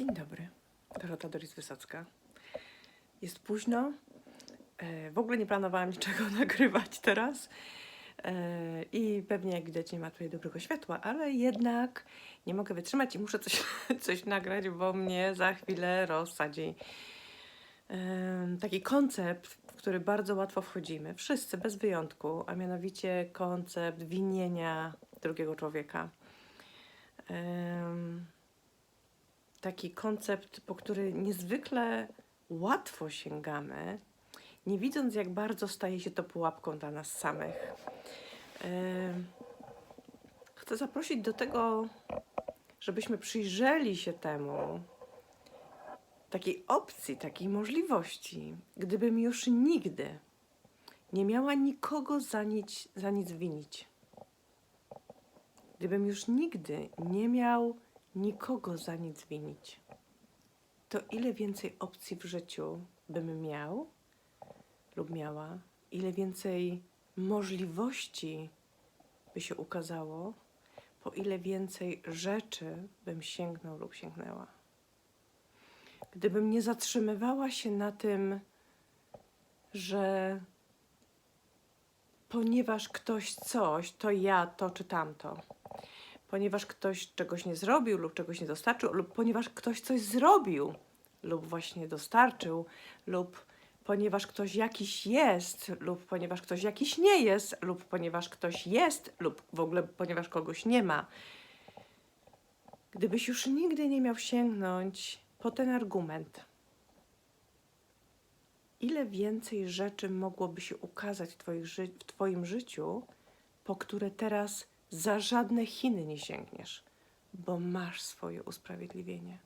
Dzień dobry, Dorota Doris Wysocka. Jest późno. E, W ogóle nie planowałam niczego nagrywać teraz. E, I pewnie, jak widać, nie ma tutaj dobrego światła, ale jednak nie mogę wytrzymać i muszę coś, coś nagrać, bo mnie za chwilę rozsadzi. Em, Taki koncept, w który bardzo łatwo wchodzimy, wszyscy bez wyjątku, a mianowicie koncept winienia drugiego człowieka. Taki koncept, po który niezwykle łatwo sięgamy, nie widząc, jak bardzo staje się to pułapką dla nas samych. Chcę zaprosić do tego, żebyśmy przyjrzeli się temu, takiej opcji, takiej możliwości, gdybym już nigdy nie miała nikogo za nic, za nic winić. Gdybym już nigdy nie miał nikogo za nic winić, to ile więcej opcji w życiu bym miał lub miała, ile więcej możliwości by się ukazało, po ile więcej rzeczy bym sięgnął lub sięgnęła. Gdybym nie zatrzymywała się na tym, że ponieważ ktoś coś, to ja to czy tamto ponieważ ktoś czegoś nie zrobił lub czegoś nie dostarczył, lub ponieważ ktoś coś zrobił lub właśnie dostarczył, lub ponieważ ktoś jakiś jest, lub ponieważ ktoś jakiś nie jest, lub ponieważ ktoś jest, lub w ogóle ponieważ kogoś nie ma. Gdybyś już nigdy nie miał sięgnąć po ten argument, ile więcej rzeczy mogłoby się ukazać w, ży- w Twoim życiu, po które teraz za żadne Chiny nie sięgniesz, bo masz swoje usprawiedliwienie,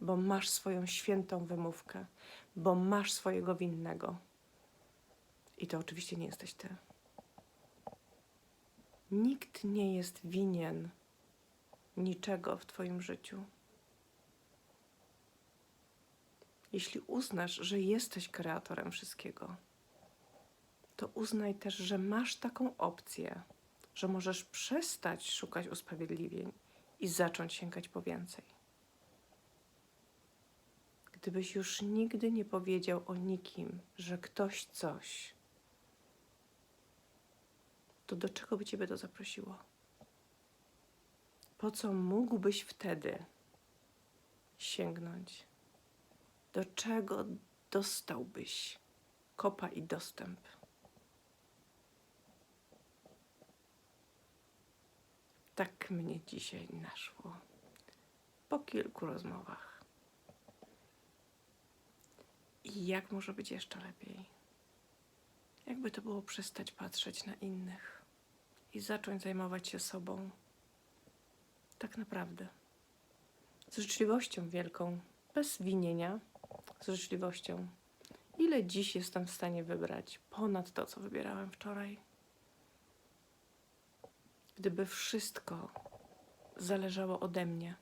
bo masz swoją świętą wymówkę, bo masz swojego winnego. I to oczywiście nie jesteś ty. Nikt nie jest winien niczego w Twoim życiu. Jeśli uznasz, że jesteś kreatorem wszystkiego, to uznaj też, że masz taką opcję, że możesz przestać szukać usprawiedliwień i zacząć sięgać po więcej. Gdybyś już nigdy nie powiedział o nikim, że ktoś coś, to do czego by ciebie to zaprosiło? Po co mógłbyś wtedy sięgnąć? Do czego dostałbyś kopa i dostęp? Tak mnie dzisiaj naszło. Po kilku rozmowach. I jak może być jeszcze lepiej? Jakby to było przestać patrzeć na innych i zacząć zajmować się sobą. Tak naprawdę. Z życzliwością wielką, bez winienia, z życzliwością. Ile dziś jestem w stanie wybrać ponad to, co wybierałem wczoraj? Gdyby wszystko zależało ode mnie.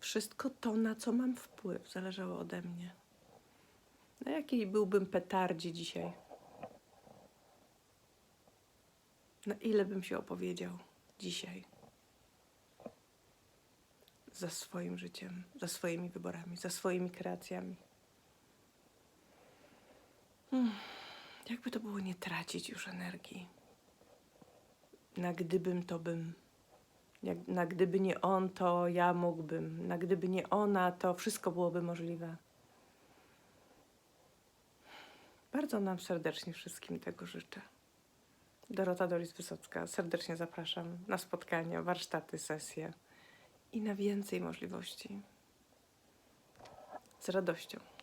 Wszystko to, na co mam wpływ, zależało ode mnie. Na jakiej byłbym petardzie dzisiaj? Na ile bym się opowiedział dzisiaj? Za swoim życiem, za swoimi wyborami, za swoimi kreacjami. Hmm, jakby to było nie tracić już energii na gdybym to bym. Jak, na gdyby nie on, to ja mógłbym. Na gdyby nie ona, to wszystko byłoby możliwe. Bardzo nam serdecznie wszystkim tego życzę. Dorota Doris Wysocka, serdecznie zapraszam na spotkania, warsztaty, sesje i na więcej możliwości. Z radością.